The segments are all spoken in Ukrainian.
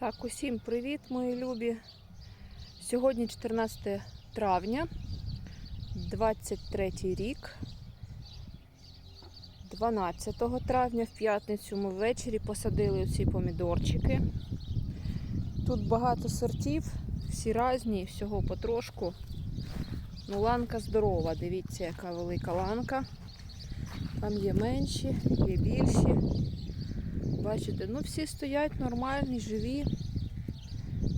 Так, усім привіт, мої любі. Сьогодні 14 травня, 23 рік. 12 травня в п'ятницю ми ввечері посадили ці помідорчики. Тут багато сортів, всі різні, всього потрошку. Ну, ланка здорова, дивіться, яка велика ланка. Там є менші, є більші. Бачите, ну всі стоять нормальні, живі.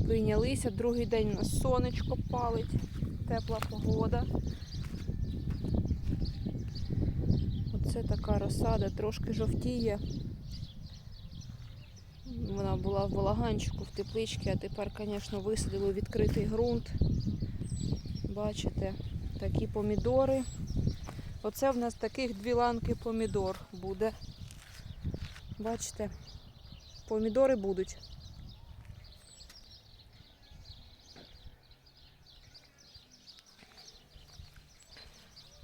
Прийнялися. Другий день у нас сонечко палить, тепла погода. Оце така розсада, трошки жовтіє. Вона була в балаганчику, в тепличці, а тепер, звісно, висадили відкритий ґрунт. Бачите, такі помідори. Оце в нас таких дві ланки помідор буде. Бачите, помідори будуть.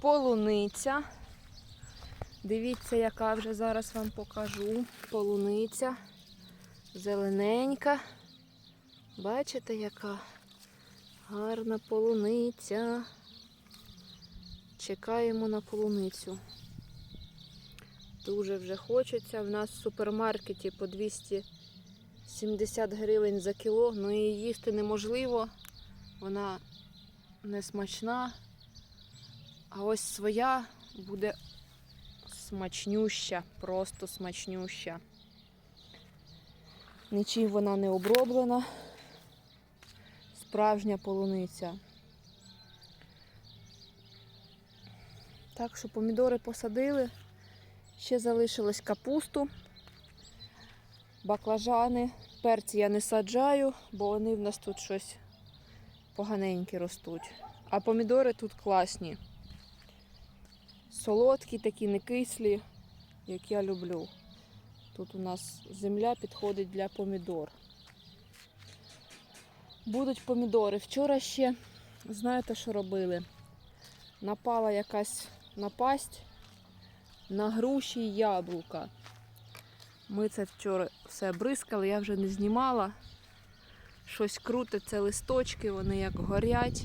Полуниця. Дивіться, яка вже зараз вам покажу. Полуниця. Зелененька. Бачите, яка гарна полуниця. Чекаємо на полуницю. Дуже вже хочеться. В нас в супермаркеті по 270 гривень за кіло, ну її їсти неможливо. Вона не смачна. А ось своя буде смачнюща, просто смачнюща. Нічим вона не оброблена. Справжня полуниця. Так що помідори посадили. Ще залишилось капусту, баклажани. Перці я не саджаю, бо вони в нас тут щось поганенькі ростуть. А помідори тут класні. Солодкі, такі не кислі, як я люблю. Тут у нас земля підходить для помідор. Будуть помідори. Вчора ще, знаєте, що робили? Напала якась напасть на груші яблука. Ми це вчора все бризкали, я вже не знімала. Щось крутиться, листочки, вони як горять.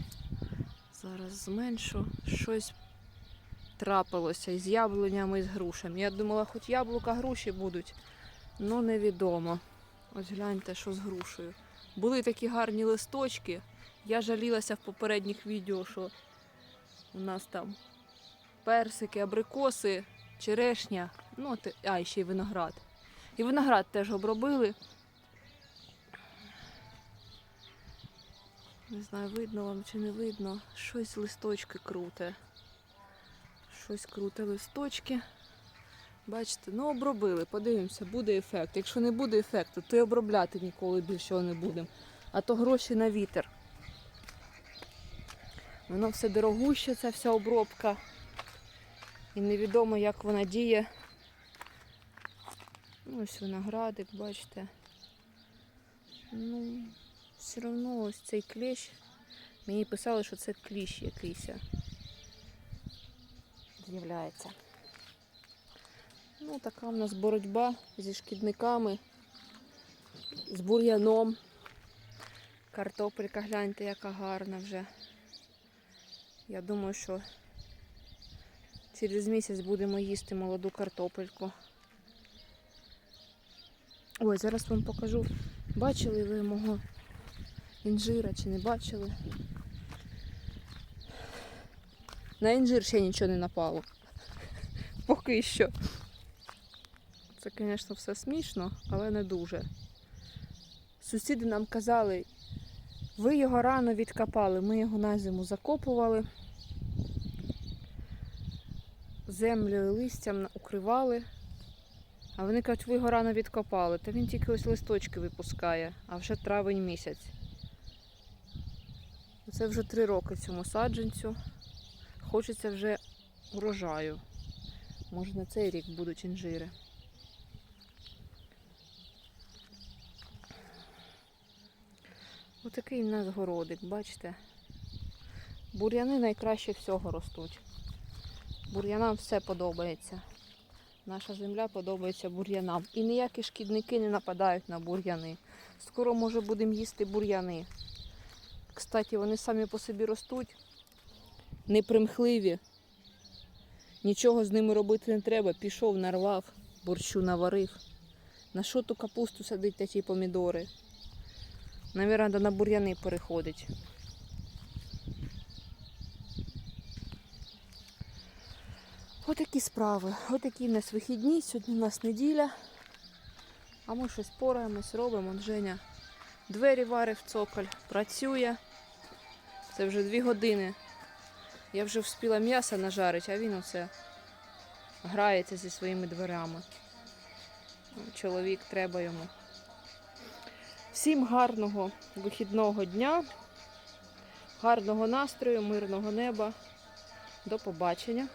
Зараз зменшу. Щось трапилося із яблунями і з грушами. Я думала, хоч яблука груші будуть, але невідомо. Ось гляньте, що з грушею. Були такі гарні листочки. Я жалілася в попередніх відео, що у нас там персики, абрикоси, черешня, ну, а, і ще й виноград. І виноград теж обробили. Не знаю, видно вам чи не видно. Щось листочки круте. Щось круте листочки. Бачите, ну обробили, подивимося, буде ефект. Якщо не буде ефекту, то й обробляти ніколи більше не будемо. А то гроші на вітер. Воно все дорогуще, ця вся обробка. І невідомо, як вона діє. Ну, ось виноградик, бачите. Ну, все одно ось цей кліщ. Мені писали, що це кліщ якийсь. З'являється. Ну, така в нас боротьба зі шкідниками, з бур'яном. Картопелька, гляньте, яка гарна вже. Я думаю, що через місяць будемо їсти молоду картопельку. Ой, зараз вам покажу. Бачили ви мого інжира чи не бачили? На інжир ще нічого не напало. Поки що. Це, звісно, все смішно, але не дуже. Сусіди нам казали, ви його рано відкопали, ми його на зиму закопували, землею листям укривали. А вони кажуть, ви його рано відкопали. Та він тільки ось листочки випускає, а вже травень місяць. Це вже три роки цьому саджанцю. Хочеться вже урожаю. Може на цей рік будуть інжири. Отакий в нас городик, бачите? Бур'яни найкраще всього ростуть. Бур'янам все подобається. Наша земля подобається бур'янам. І ніякі шкідники не нападають на бур'яни. Скоро, може, будемо їсти бур'яни. Кстати, вони самі по собі ростуть, непримхливі. Нічого з ними робити не треба. Пішов, нарвав, борщу наварив. На що ту капусту садить та ті помідори? Навірно, на бур'яни переходить. Отакі справи. Отакі в нас вихідні. Сьогодні у нас неділя. А ми щось пораємось, робимо. Женя двері варив цоколь, працює. Це вже дві години. Я вже вспіла м'ясо нажарити, а він оце грається зі своїми дверями. Чоловік треба йому. Всім гарного вихідного дня, гарного настрою, мирного неба. До побачення.